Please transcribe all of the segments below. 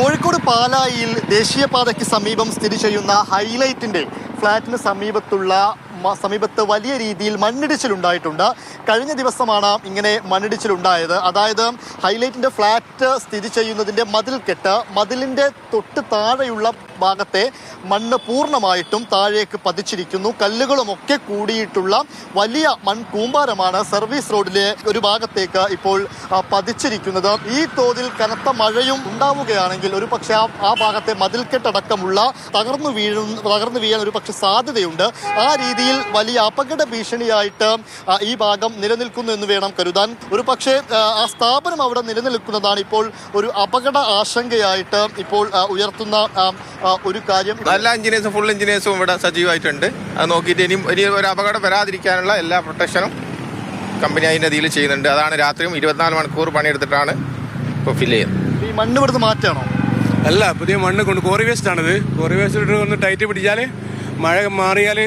കോഴിക്കോട് പാലായിൽ ദേശീയപാതയ്ക്ക് സമീപം സ്ഥിതി ചെയ്യുന്ന ഹൈലൈറ്റിന്റെ ഫ്ളാറ്റിന് സമീപത്തുള്ള സമീപത്ത് വലിയ രീതിയിൽ മണ്ണിടിച്ചിലുണ്ടായിട്ടുണ്ട്. കഴിഞ്ഞ ദിവസമാണ് ഇങ്ങനെ മണ്ണിടിച്ചിലുണ്ടായത്. അതായത് ഹൈലൈറ്റിന്റെ ഫ്ലാറ്റ് സ്ഥിതി ചെയ്യുന്നതിന്റെ മതിൽ കെട്ട് മതിലിന്റെ തൊട്ട് താഴെയുള്ള ഭാഗത്തെ മണ്ണ് പൂർണമായിട്ടും താഴേക്ക് പതിച്ചിരിക്കുന്നു. കല്ലുകളുമൊക്കെ കൂടിയിട്ടുള്ള വലിയ മൺകൂമ്പാരമാണ് സർവീസ് റോഡിലെ ഒരു ഭാഗത്തേക്ക് ഇപ്പോൾ പതിച്ചിരിക്കുന്നത്. ഈ തോതിൽ കനത്ത മഴയും ഉണ്ടാവുകയാണെങ്കിൽ ഒരു പക്ഷേ ആ ഭാഗത്തെ മതിൽക്കെട്ടടക്കമുള്ള തകർന്നു വീഴുന്ന തകർന്നു വീഴാൻ ഒരു സാധ്യതയുണ്ട്. ആ രീതിയിൽ വലിയ അപകട ഭീഷണിയായിട്ട് ഈ ഭാഗം നിലനിൽക്കുന്നു എന്ന് വേണം കരുതാൻ. ഒരു പക്ഷേ ആ, സ്ഥാപനം അവിടെ നിലനിൽക്കുന്നതാണ് ഇപ്പോൾ ഒരു അപകട ആശങ്കയായിട്ട് ഇപ്പോൾ ഉയർത്തുന്ന ഒരു കാര്യം. എല്ലാ എഞ്ചിനീയേഴ്സും ഫുൾ എഞ്ചിനീയേഴ്സും ഇവിടെ സജീവമായിട്ടുണ്ട്. അത് നോക്കിയിട്ട് ഇനിയും ഇനി ഒരു അപകടം വരാതിരിക്കാനുള്ള എല്ലാ പ്രൊട്ടക്ഷനും കമ്പനി അതിന്റെ ഇതിൽ ചെയ്യുന്നുണ്ട്. അതാണ് രാത്രിയും ഇരുപത്തിനാല് മണിക്കൂർ പണിയെടുത്തിട്ടാണ് ഇപ്പോൾ ഫില്ല് ചെയ്യുന്നത്. ഈ മണ്ണ് ഇവിടുന്ന് മാറ്റാണോ? അല്ല പുതിയ മണ്ണ് കൊണ്ട് കോറി വേസ്റ്റ് ആണിത്. കോറി വേസ്റ്റ് ഇട്ട് ഒന്ന് ടൈറ്റ് പിടിച്ചാൽ മഴ മാറിയാൽ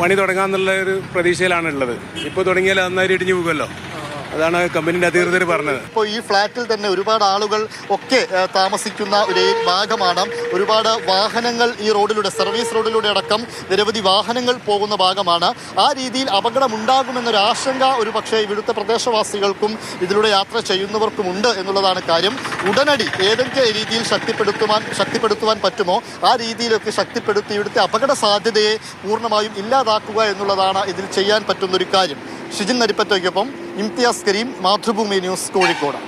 പണി തുടങ്ങാന്നുള്ള ഒരു പ്രതീക്ഷയിലാണ് ഉള്ളത് ഇപ്പോൾ തുടങ്ങിയാൽ നന്നായി ഇടിഞ്ഞു പോകുമല്ലോ? അതാണ് കമ്പനിയുടെ അധികൃതർ പറഞ്ഞത്. ഇപ്പോൾ ഈ ഫ്ലാറ്റിൽ തന്നെ ഒരുപാട് ആളുകൾ ഒക്കെ താമസിക്കുന്ന ഒരു ഭാഗമാണ്. ഒരുപാട് വാഹനങ്ങൾ ഈ റോഡിലൂടെ സർവീസ് റോഡിലൂടെ അടക്കം നിരവധി വാഹനങ്ങൾ പോകുന്ന ഭാഗമാണ്. ആ രീതിയിൽ അപകടമുണ്ടാകുമെന്നൊരു ആശങ്ക ഒരു പക്ഷേ ഇവിടുത്തെ പ്രദേശവാസികൾക്കും ഇതിലൂടെ യാത്ര ചെയ്യുന്നവർക്കും ഉണ്ട് എന്നുള്ളതാണ് കാര്യം. ഉടനടി ഏതൊക്കെ രീതിയിൽ ശക്തിപ്പെടുത്തുവാൻ ശക്തിപ്പെടുത്തുവാൻ പറ്റുമോ? ആ രീതിയിലൊക്കെ ശക്തിപ്പെടുത്തി ഇവിടുത്തെ അപകട സാധ്യതയെ പൂർണമായും ഇല്ലാതാക്കുക എന്നുള്ളതാണ് ഇതിൽ ചെയ്യാൻ പറ്റുന്ന ഒരു കാര്യം. ഷിജിൻ നരിപ്പറ്റയ്ക്കൊപ്പം ഇംതിയാസ് കരീം മാതൃഭൂമി ന്യൂസ് കോഴിക്കോട്.